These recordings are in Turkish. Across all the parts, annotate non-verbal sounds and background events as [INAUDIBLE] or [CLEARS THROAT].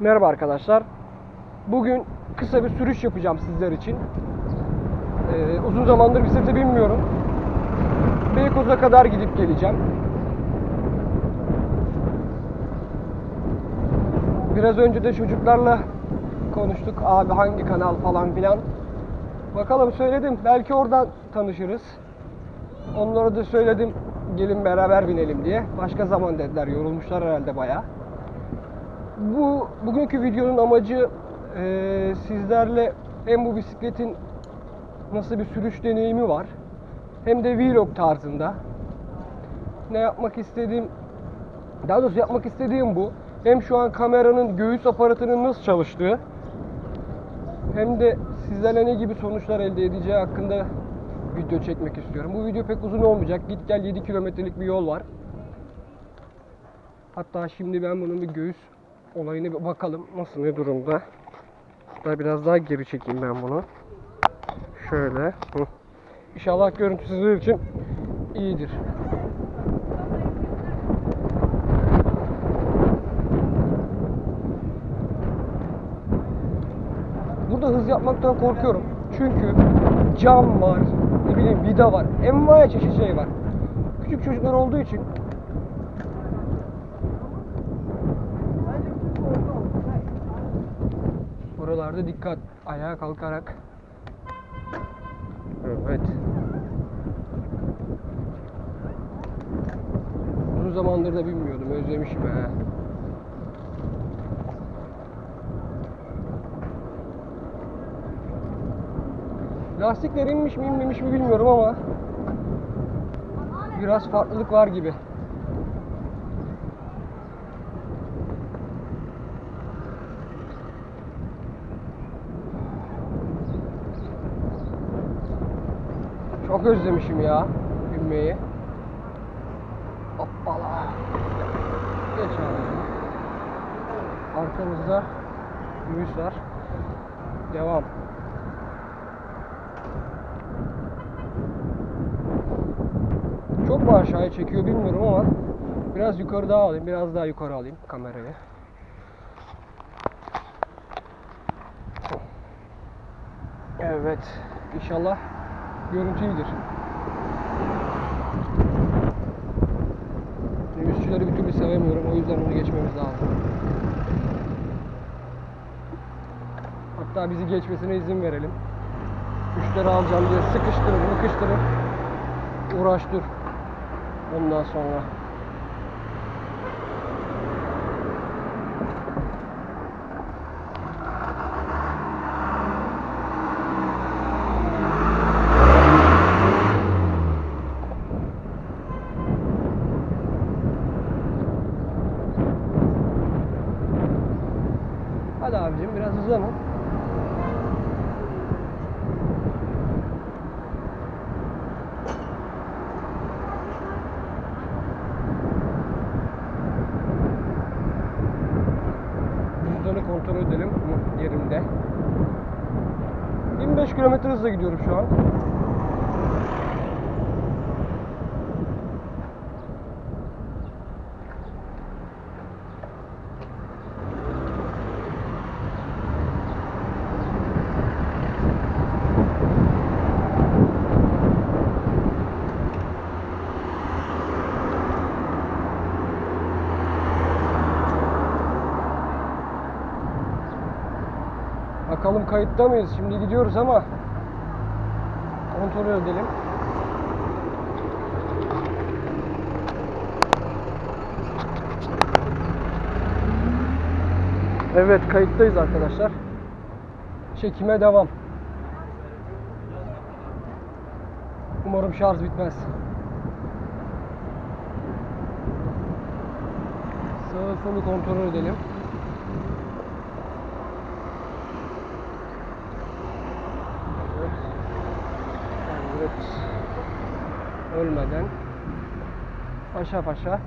Merhaba arkadaşlar. Bugün kısa bir sürüş yapacağım sizler için. Ee, uzun zamandır bisiklete binmiyorum. Beykoz'a kadar gidip geleceğim. Biraz önce de çocuklarla konuştuk. Abi hangi kanal falan filan. Bakalım söyledim. Belki oradan tanışırız. Onlara da söyledim. Gelin beraber binelim diye. Başka zaman dediler. Yorulmuşlar herhalde bayağı. Bu bugünkü videonun amacı eee, sizlerle hem bu bisikletin nasıl bir sürüş deneyimi var hem de vlog tarzında ne yapmak istediğim daha doğrusu yapmak istediğim bu. Hem şu an kameranın göğüs aparatının nasıl çalıştığı hem de sizlerle ne gibi sonuçlar elde edeceği hakkında video çekmek istiyorum. Bu video pek uzun olmayacak. Git gel 7 kilometrelik bir yol var. Hatta şimdi ben bunun bir göğüs olayını bir bakalım nasıl ne durumda. Hatta biraz daha geri çekeyim ben bunu. Şöyle. İnşallah görüntü sizler için iyidir. Burada hız yapmaktan korkuyorum. Çünkü cam var, ne bileyim vida var, envai çeşit şey var. Küçük çocuklar olduğu için Buralarda dikkat. Ayağa kalkarak. Evet. Uzun zamandır da bilmiyordum. Özlemişim he. Lastikler inmiş mi inmemiş mi bilmiyorum ama biraz farklılık var gibi. Çok özlemişim ya binmeyi. Hoppala. Geç abi. Arkamızda göğüs var. Devam. Çok mu aşağıya çekiyor bilmiyorum ama biraz yukarı daha alayım. Biraz daha yukarı alayım kamerayı. Evet. İnşallah görüntü iyidir. Üstçüleri bir türlü sevemiyorum. O yüzden onu geçmemiz lazım. Hatta bizi geçmesine izin verelim. Müşteri alacağım diye sıkıştırır, mıkıştırır. Uğraştır. Ondan sonra. Hadi abicim biraz hızlanın. Cüzdanı kontrol edelim Hı, yerinde. 25 kilometre hızla gidiyorum şu an. Bakalım kayıtta mıyız? Şimdi gidiyoruz ama kontrol edelim. Evet kayıttayız arkadaşlar. Çekime devam. Umarım şarj bitmez. Sağı solu kontrol edelim. Evet. Evet. Ölmeden paşa paşa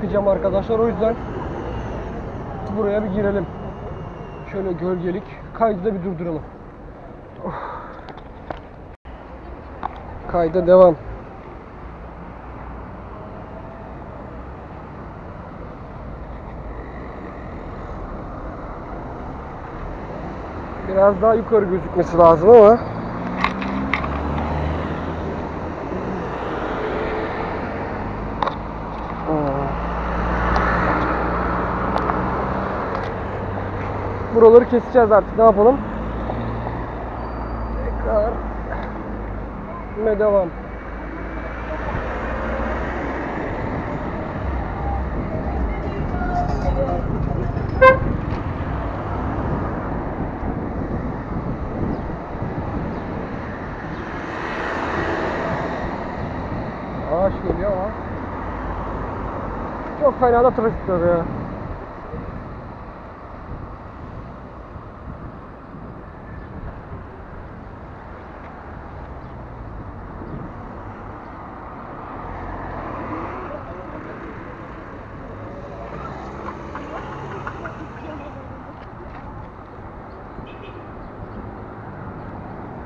bakacağım arkadaşlar. O yüzden buraya bir girelim. Şöyle gölgelik. Kaydı da bir durduralım. Of. Kayda devam. Biraz daha yukarı gözükmesi lazım ama Buraları keseceğiz artık. Ne yapalım? Tekrar ve devam. Ağaç geliyor ama çok fena da trafik var ya.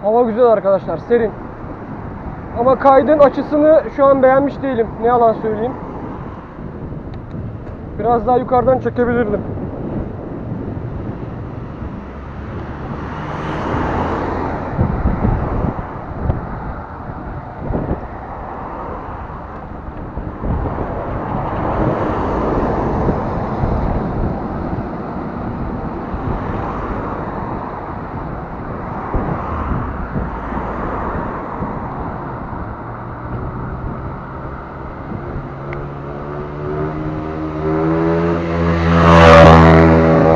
Hava güzel arkadaşlar, serin. Ama kaydın açısını şu an beğenmiş değilim. Ne yalan söyleyeyim. Biraz daha yukarıdan çekebilirdim.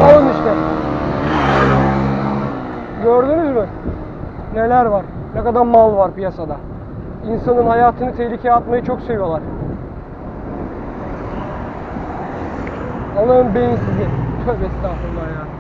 Alın işte. Gördünüz mü? Neler var? Ne kadar mal var piyasada. İnsanın hayatını tehlikeye atmayı çok seviyorlar. Allah'ın beyinsizi. Tövbe estağfurullah ya.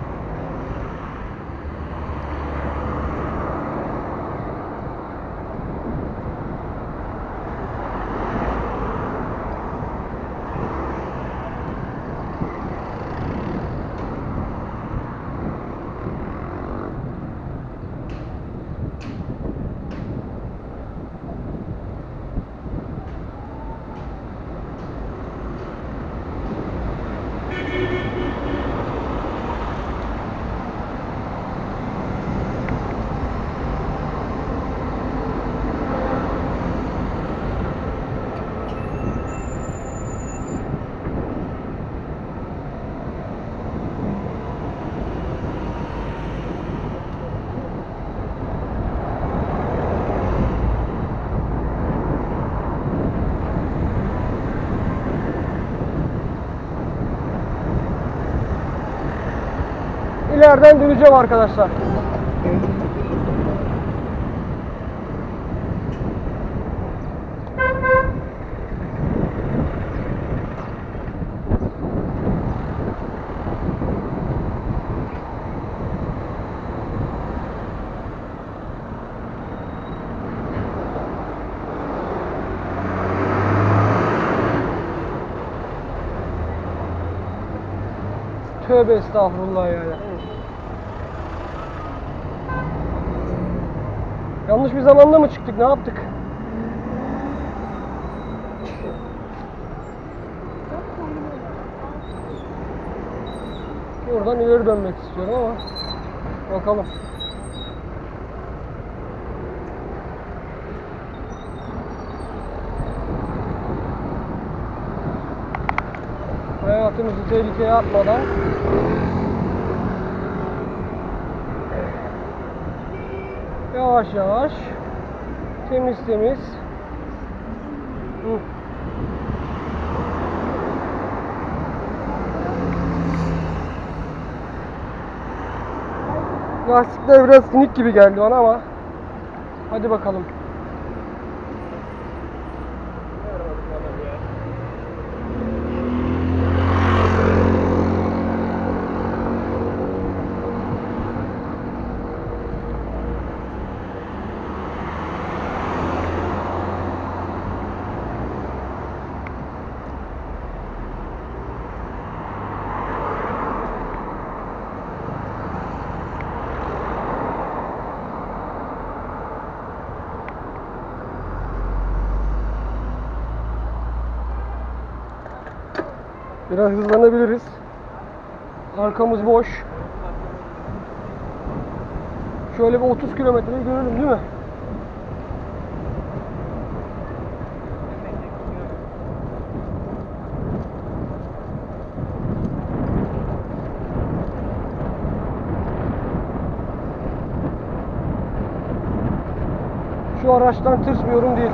ileriden döneceğim arkadaşlar. Tövbe estağfurullah ya. Yanlış bir zamanda mı çıktık? Ne yaptık? Oradan ileri dönmek istiyorum ama bakalım. Hayatımızı tehlikeye atmadan yavaş yavaş temiz temiz Hı. Lastikler biraz sinik gibi geldi bana ama hadi bakalım. Biraz hızlanabiliriz. Arkamız boş. Şöyle bir 30 kilometreyi görelim değil mi? Şu araçtan tırsmıyorum değil.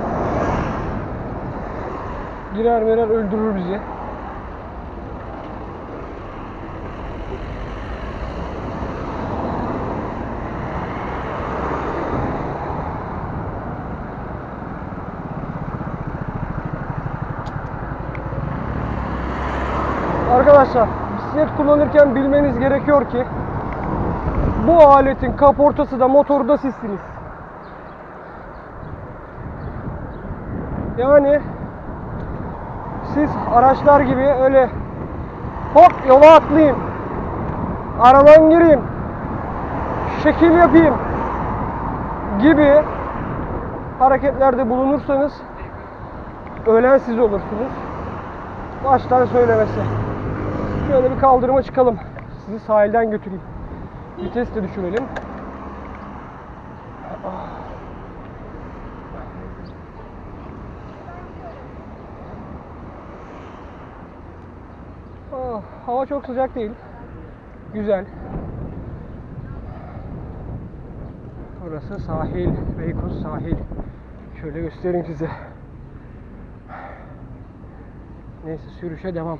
Girer mirer öldürür bizi. Arkadaşlar bisiklet kullanırken bilmeniz gerekiyor ki bu aletin kaportası da motoru da sizsiniz. Yani siz araçlar gibi öyle hop yola atlayayım, aradan gireyim, şekil yapayım gibi hareketlerde bulunursanız ölen siz olursunuz. Baştan söylemesi. Şöyle bir kaldırıma çıkalım. Sizi sahilden götüreyim. Vites de düşürelim. Ah, hava çok sıcak değil. Güzel. Burası sahil. Beykoz sahil. Şöyle göstereyim size. Neyse sürüşe devam.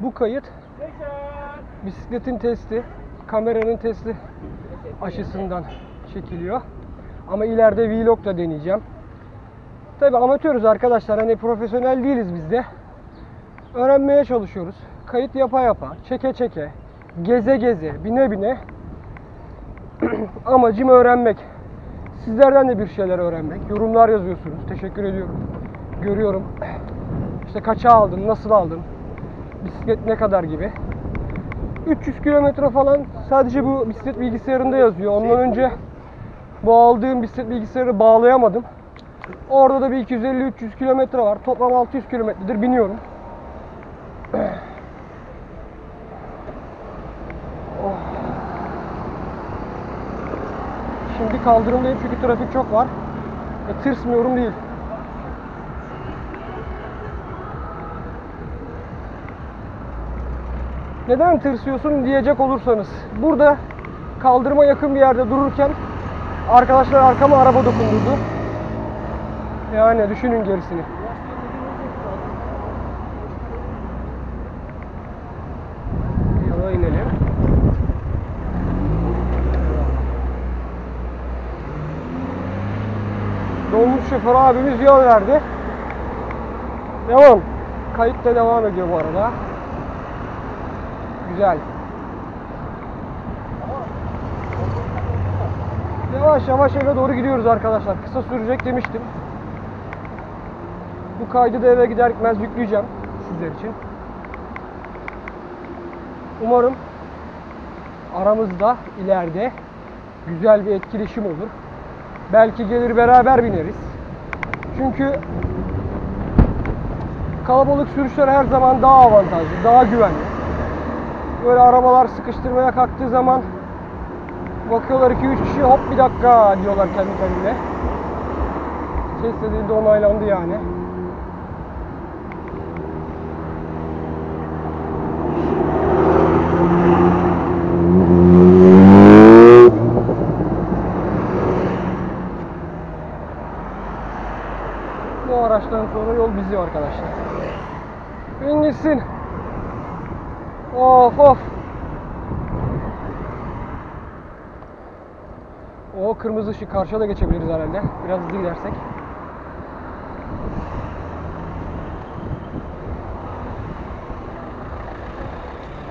Bu kayıt bisikletin testi, kameranın testi aşısından çekiliyor. Ama ileride vlog da deneyeceğim. Tabi amatörüz arkadaşlar. Hani profesyonel değiliz biz de. Öğrenmeye çalışıyoruz. Kayıt yapa yapa, çeke çeke, geze geze, bine bine [CLEARS THROAT] amacım öğrenmek. Sizlerden de bir şeyler öğrenmek. Yorumlar yazıyorsunuz. Teşekkür ediyorum. Görüyorum. [CLEARS THROAT] İşte kaça aldın, nasıl aldın, bisiklet ne kadar gibi. 300 kilometre falan sadece bu bisiklet bilgisayarında yazıyor. Ondan önce bu aldığım bisiklet bilgisayarı bağlayamadım. Orada da bir 250-300 kilometre var. Toplam 600 kilometredir biniyorum. Şimdi kaldırımdayım çünkü trafik çok var. E, tırsmıyorum değil. Neden tırsıyorsun diyecek olursanız. Burada kaldırıma yakın bir yerde dururken arkadaşlar arkama araba dokundurdu. Yani düşünün gerisini. Yola inelim. Dolmuş şoför abimiz yol verdi. Devam. Kayıt da devam ediyor bu arada. Güzel. Yavaş yavaş eve doğru gidiyoruz arkadaşlar. Kısa sürecek demiştim. Bu kaydı da eve gider gitmez yükleyeceğim. sizler için. Umarım aramızda ileride güzel bir etkileşim olur. Belki gelir beraber bineriz. Çünkü kalabalık sürüşler her zaman daha avantajlı, daha güvenli. Böyle arabalar sıkıştırmaya kalktığı zaman bakıyorlar 2-3 kişi hop bir dakika diyorlar kendi kendine. Test edildi, onaylandı yani. Bu araçtan sonra yol bizi arkadaşlar. Bin gitsin. Of of. O kırmızı ışık karşıya da geçebiliriz herhalde. Biraz hızlı gidersek.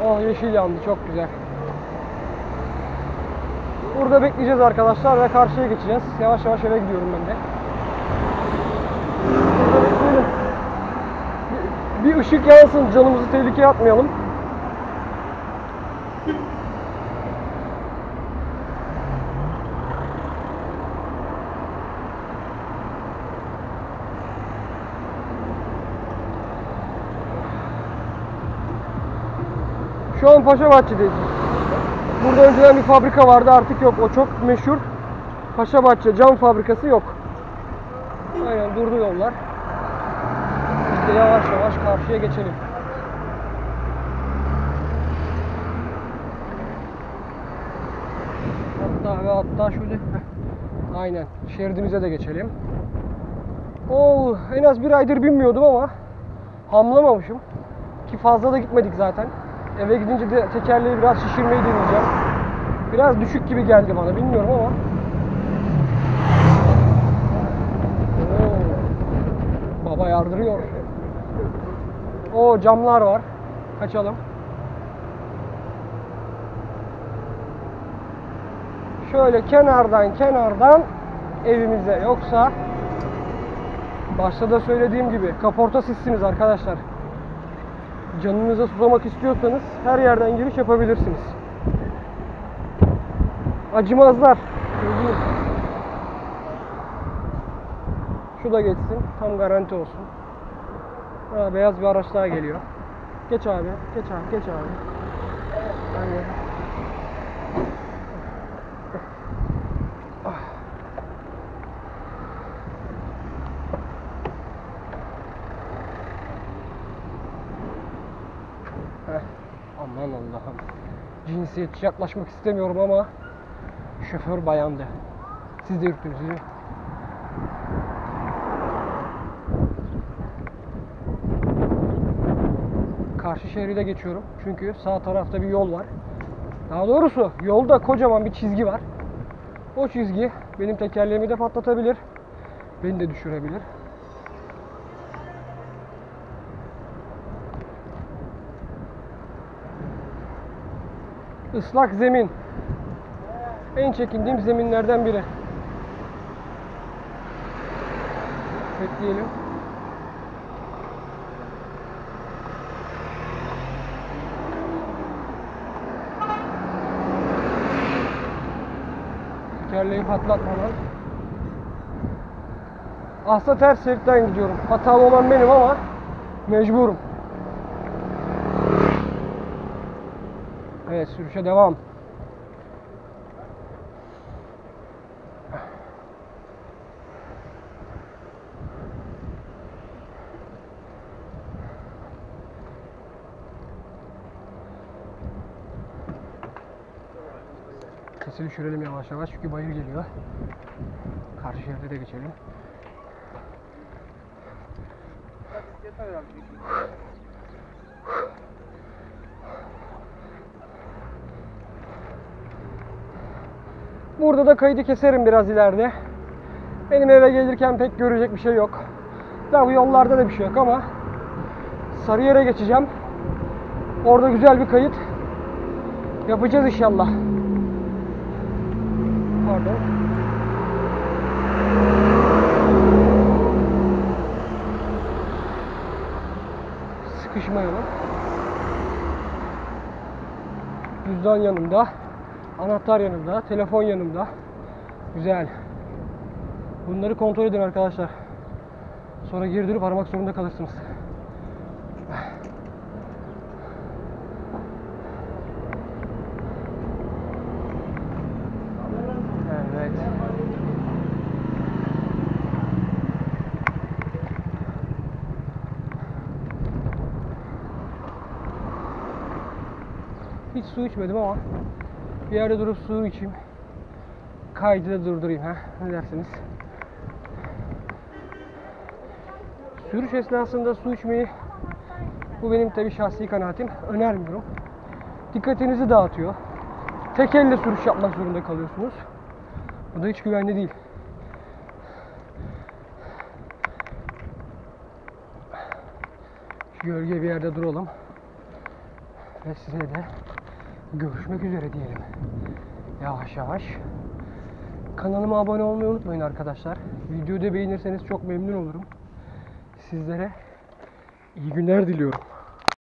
Oh yeşil yandı çok güzel. Burada bekleyeceğiz arkadaşlar ve karşıya geçeceğiz. Yavaş yavaş eve gidiyorum ben de. Bir ışık yansın canımızı tehlikeye atmayalım. Şu an Paşa Bahçe'deyiz. Burada önceden bir fabrika vardı artık yok. O çok meşhur. Paşa Bahçe cam fabrikası yok. Aynen durdu yollar. İşte yavaş yavaş karşıya geçelim. Hatta ve hatta şöyle aynen şeridimize de geçelim. Oo, en az bir aydır binmiyordum ama hamlamamışım. Ki fazla da gitmedik zaten. Eve gidince de tekerleği biraz şişirmeyi deneyeceğim. Biraz düşük gibi geldi bana bilmiyorum ama. Oo, baba yardırıyor. O camlar var. Kaçalım. Şöyle kenardan kenardan evimize yoksa başta da söylediğim gibi kaporta sizsiniz arkadaşlar. Canınıza susamak istiyorsanız her yerden giriş yapabilirsiniz. Acımazlar. Şu da geçsin. Tam garanti olsun. Ha, beyaz bir araç daha geliyor. Geç abi. Geç abi. Geç abi. Aynen. Ah. Cinsiyetçi yaklaşmak istemiyorum ama şoför bayandı. Siz de değil mi? Karşı şeride geçiyorum. Çünkü sağ tarafta bir yol var. Daha doğrusu yolda kocaman bir çizgi var. O çizgi benim tekerleğimi de patlatabilir. Beni de düşürebilir. Islak zemin. En çekindiğim zeminlerden biri. Bekleyelim. Tekerleği patlatmadan. Aslında ters şeritten gidiyorum. Hatalı olan benim ama mecburum. Evet sürüşe devam. Sesi düşürelim yavaş yavaş çünkü bayır geliyor. Karşı şeride de geçelim. Burada da kaydı keserim biraz ileride. Benim eve gelirken pek görecek bir şey yok. Daha bu yollarda da bir şey yok ama Sarıyer'e geçeceğim. Orada güzel bir kayıt yapacağız inşallah. Pardon. taşımayalım. Cüzdan yanımda, anahtar yanımda, telefon yanımda. Güzel. Bunları kontrol edin arkadaşlar. Sonra dönüp aramak zorunda kalırsınız. Evet. Hiç su içmedim ama bir yerde durup su içeyim. Kaydı da durdurayım ha. Ne dersiniz? Sürüş esnasında su içmeyi bu benim tabii şahsi kanaatim. Önermiyorum. Dikkatinizi dağıtıyor. Tek elle sürüş yapmak zorunda kalıyorsunuz. Bu da hiç güvenli değil. Şu gölge bir yerde duralım. Ve size de görüşmek üzere diyelim. Yavaş yavaş. Kanalıma abone olmayı unutmayın arkadaşlar. Videoyu da beğenirseniz çok memnun olurum. Sizlere iyi günler diliyorum.